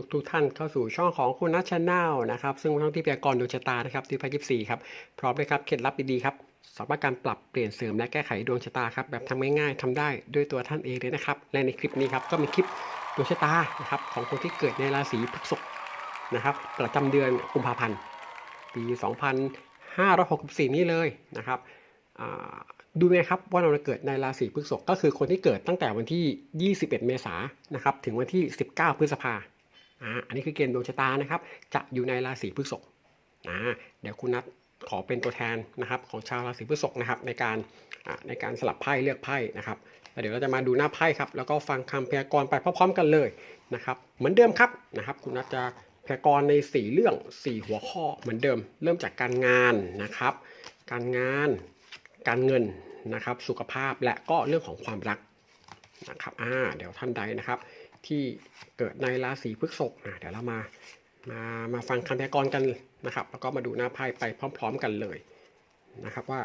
ทุกทุกท่านเข้าสู่ช่องของคุณนัชชาแนลนะครับ ซึ่งเป็นช่องที่พยากรณ์ดวงชะตานะครับที่พายยิบสี่ครับ พร้อมเลยครับ เคล็ดลับดีๆครับสำหรับการปรับเปลี่ยนเสริมและแก้ไขดวงชะตาครับ แบบทำง่ายๆทำได้ด้วยตัวท่านเองเลยนะครับ และในคลิปนี้ครับ ก็มีคลิปดวงชะตานะครับของคนที่เกิดในราศีพฤษภนะครับ ประจำเดือนกุมภาพันธ์ ปี 2564 นี้เลยนะครับดูไหมครับว่าเราจะเกิดในราศีพฤษภก็คือคนที่เกิดตั้งแต่วันที่ 21 เมษายนนะครับถึงวันที่ 19 พฤษภา อ่าอันนี้คือเกณฑ์ดวงชะตานะครับ จะอยู่ในราศีพฤษภอ่าเดี๋ยวคุณนัทขอเป็นตัวแทนนะครับของชาวราศีพฤษภนะครับในการในการสลับไพ่เลือกไพ่นะครับแล้วเดี๋ยวเราจะมาดูหน้าไพ่ครับแล้วก็ฟังคำพยากรณ์ไปพร้อมๆกันเลยนะครับเหมือนเดิมครับนะครับ คุณนัทจะพยากรณ์ใน 4 เรื่อง 4 หัวข้อเหมือนเดิม เริ่มจากการงานนะครับ การงานการเงินนะครับ สุขภาพและก็เรื่องของความรัก นะครับอ่าเดี๋ยวท่านใดนะครับ ที่เกิดในราศีพฤษภอะเดี๋ยวเรามามามาฟังคำพยากรณ์กันนะครับ แล้วก็มาดูหน้าไพ่ไปพร้อม ๆ กันเลยนะครับว่า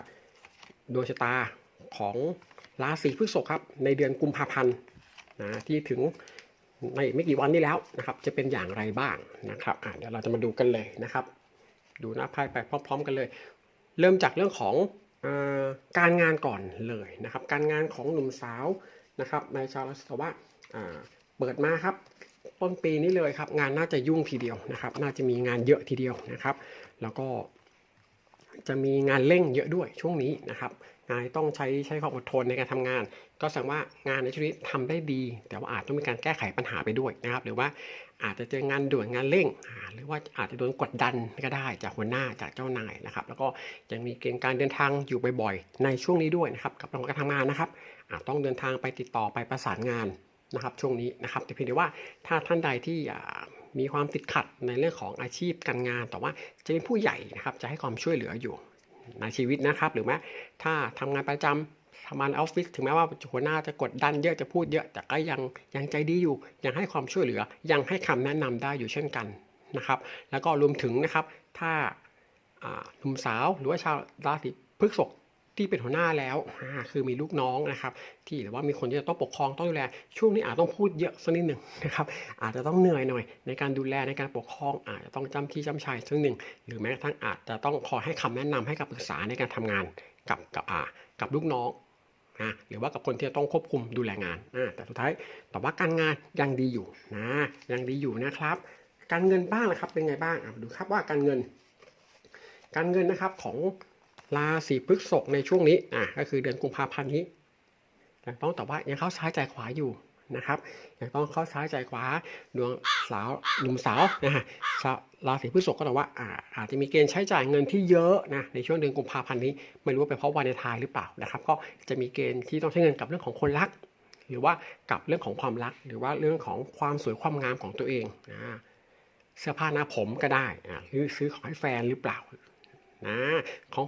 ดวงชะตาของราศีพฤษภครับ ในเดือนกุมภาพันธ์นะที่ถึงในไม่กี่วันนี้แล้วนะครับ จะเป็นอย่างไรบ้างนะครับเดี๋ยวเราจะมาดูกันเลยนะครับ ดูหน้าไพ่ไปพร้อม ๆ กันเลย เริ่มจากเรื่องของอการงานก่อนเลยนะครับ การงานของหนุ่มสาว นะครับในชาวราศีแต่ว่าอ่าเปิดมาครับต้นปีนี้เลยครับงานน่าจะยุ่งทีเดียวนะครับ น่าจะมีงานเยอะทีเดียวนะครับ แล้วก็ จะมีงานเร่งเยอะด้วยช่วงนี้นะครับงานต้องใช้ใช้ความอดทนในการทำงาน ก็แสดงว่างานในช่วงนี้ทำได้ดี แต่ว่าอาจต้องมีการแก้ไขปัญหาไปด้วยนะครับ หรือว่าอาจจะเจองานด่วนงานเร่ง หรือว่าอาจจะโดนกดดันก็ได้จากหัวหน้าจากเจ้านายนะครับ แล้วก็ยังมีเกณฑ์การเดินทางอยู่บ่อยๆ ในช่วงนี้ด้วยนะครับกับองของการทำงานนะครับอาจต้องเดินทางไปติดต่อไปประสานงานนะครับช่วงนี้นะครับแต่เพียงแต่ว่าถ้าท่านใดที่อ่า มีความติดขัดในเรื่องของอาชีพการงาน แต่ว่าจะเป็นผู้ใหญ่นะครับ จะให้ความช่วยเหลืออยู่ในชีวิตนะครับ หรือแม้ถ้าทำงานประจำทำงานออฟฟิศถึงแม้ว่าหัวหน้าจะกดดันเยอะจะพูดเยอะแต่ก็ยังยังใจดีอยู่ ยังให้ความช่วยเหลือ ยังให้คำแนะนำได้อยู่เช่นกันนะครับ แล้วก็รวมถึงนะครับ ถ้าหนุ่มสาวหรือว่าชาวราศีพฤษภ ที่เป็นหัวหน้าแล้วคือมีลูกน้องนะครับ ที่หรือว่ามีคนที่จะต้องปกครองต้องดูแล ช่วงนี้อาจต้องพูดเยอะสักนิดหนึ่งนะครับอาจจะต้องเหนื่อยหน่อย ในการดูแลในการปกครองอาจจะต้องจำที่จำชัยสักนิดหนึ่งหรือแม้กระทั่งอาจจะต้องคอยให้คำแนะนำให้กับปรึกษาในการทำงานกับกับอากับลูกน้องนะหรือว่ากับคนที่จะต้องควบคุมดูแลงานอ่าแต่สุดท้ายแต่ว่าการงานยังดีอยู่นะยังดีอยู่นะครับ การเงินบ้างนะครับเป็นไงบ้างดูครับว่าการเงิน การเงินนะครับของ ราศีพฤษภในช่วงนี้อะก็คือเดือนกุมภาพันธ์นี้ยังต้องแต่ว่ายังเข้าซ้ายใจขวาอยู่นะครับยังต้องเข้าซ้ายใจขวาดวงสาวหนุ่มสาวนะฮะชาวราศีพฤษภก็แต่ว่าอ่าอาจจะมีเกณฑ์ใช้จ่ายเงินที่เยอะนะในช่วงเดือนกุมภาพันธ์นี้ไม่รู้ว่าเป็นเพราะวันในทายหรือเปล่านะครับ ก็จะมีเกณฑ์ที่ต้องใช้เงินกับเรื่องของคนรัก หรือว่ากับเรื่องของความรัก หรือว่าเรื่องของความสวยความงามของตัวเองนะเสื้อผ้าหน้าผมก็ได้อ่าหรือซื้อของให้แฟนหรือเปล่านะของ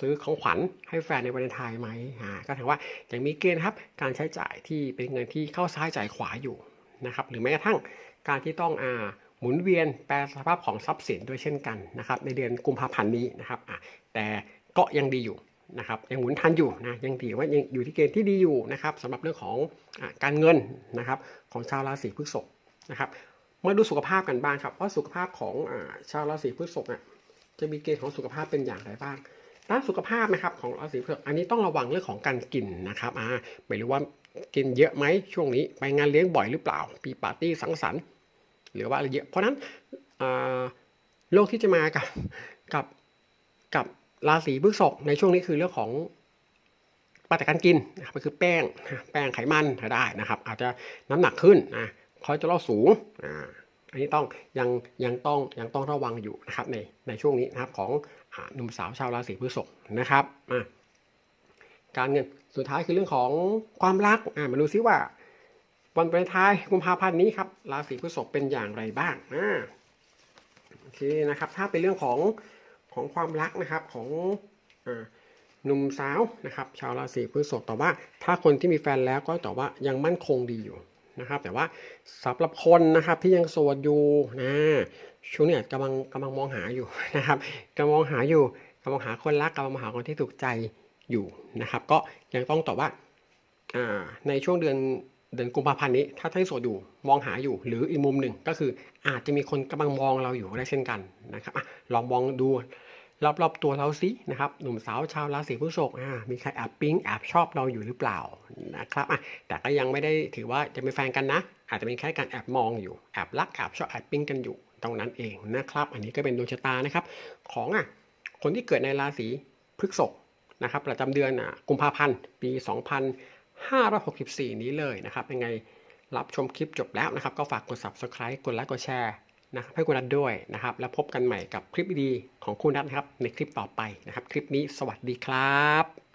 ซื้อของขวัญให้แฟนในวันเลนไทน์ไหมอ่าก็ถือว่ายังมีเกณฑ์ครับการใช้จ่ายที่เป็นเงินที่เข้าซ้ายจ่ายขวาอยู่นะครับหรือแม้กระทั่งการที่ต้องอ่าหมุนเวียนแปลสภาพของทรัพย์สินด้วยเช่นกันนะครับในเดือนกุมภาพันธ์นี้นะครับอ่าแต่ก็ยังดีอยู่นะครับยังหมุนทันอยู่นะยังดีว่ายังอยู่ที่เกณฑ์ที่ดีอยู่นะครับสำหรับเรื่องของอการเงินนะครับของชาวราศีพฤษภนะครับมาดูสุขภาพกันบ้างครับว่าสุขภาพของอชาวราศีพฤษภเนี่ยจะมีเกณฑ์ของสุขภาพเป็นอย่างไรบ้าง ด้านสุขภาพนะครับของราศีพฤษภอันนี้ต้องระวังเรื่องของการกินนะครับอ่าไม่รู้ว่ากินเยอะไหมช่วงนี้ไปงานเลี้ยงบ่อยหรือเปล่าปีปาร์ตี้สังสรรค์ หรือว่าอะไรเยอะเพราะนั้นโรคที่จะมากับกับกับราศีพฤษภในช่วงนี้คือเรื่องของปฏิการกินนะครับก็คือแป้งแป้งไขมันได้นะครับ อาจจะน้ำหนักขึ้นนะคอเลสเตอรอลสูงอ่า อันนี้ต้องยังยังต้องยังต้องระวังอยู่นะครับในในช่วงนี้นะครับของหนุ่มสาวชาวราศีพฤษภนะครับการเงินสุดท้ายคือเรื่องของความรักอ่ามาดูซิว่า วันเป็นท้ายกุมภาพันธ์นี้ครับราศีพฤษภเป็นอย่างไรบ้างอ่าโอเคนะครับถ้าเป็นเรื่องของของความรักนะครับของอหนุ่มสาวนะครับชาวราศีพฤษภแต่ว่าถ้าคนที่มีแฟนแล้วก็แต่ว่ายังมั่นคงดีอยู่ นะครับ แต่ว่าสำหรับคนนะครับที่ยังโสดอยู่นะช่วงเนี้กำลังกำลังมองหาอยู่นะครับกำลังมองหาอยู่กำลังหาคนรักกำลังหาคนที่ถูกใจอยู่นะครับ ก็ยังต้องตอบว่าอ่าในช่วงเดือนเดือนกุมภาพันธ์นี้ถ้าท่านโสดอยู่มองหาอยู่ หรืออีกมุมหนึ่งก็คืออาจจะมีคนกำลังมองเราอยู่ได้เช่นกันนะครับอลองมองดู รอบๆตัวเราสินะครับหนุ่มสาวชาวราศีพฤษภอ่ามีใครแอบปิ๊งแอบชอบเราอยู่หรือเปล่านะครับอะแต่ก็ยังไม่ได้ถือว่าจะเป็นแฟนกันนะ อาจจะเป็นแค่การแอบมองอยู่แอบรักแอบชอบแอบปิ๊งกันอยู่ตรงนั้นเองนะครับ อันนี้ก็เป็นดวงชะตานะครับ ของอะคนที่เกิดในราศีพฤษภนะครับ ประจำเดือนอะกุมภาพันธ์ปี 2564 นี้เลยนะครับยังไงรับชมคลิปจบแล้วนะครับ ก็ฝากกด subscribe กดไลค์กดแชร์ นะครับให้คุณนัทด้วยนะครับ แล้วพบกันใหม่กับคลิปดีของคุณนัทนะครับในคลิปต่อไปนะครับ คลิปนี้สวัสดีครับ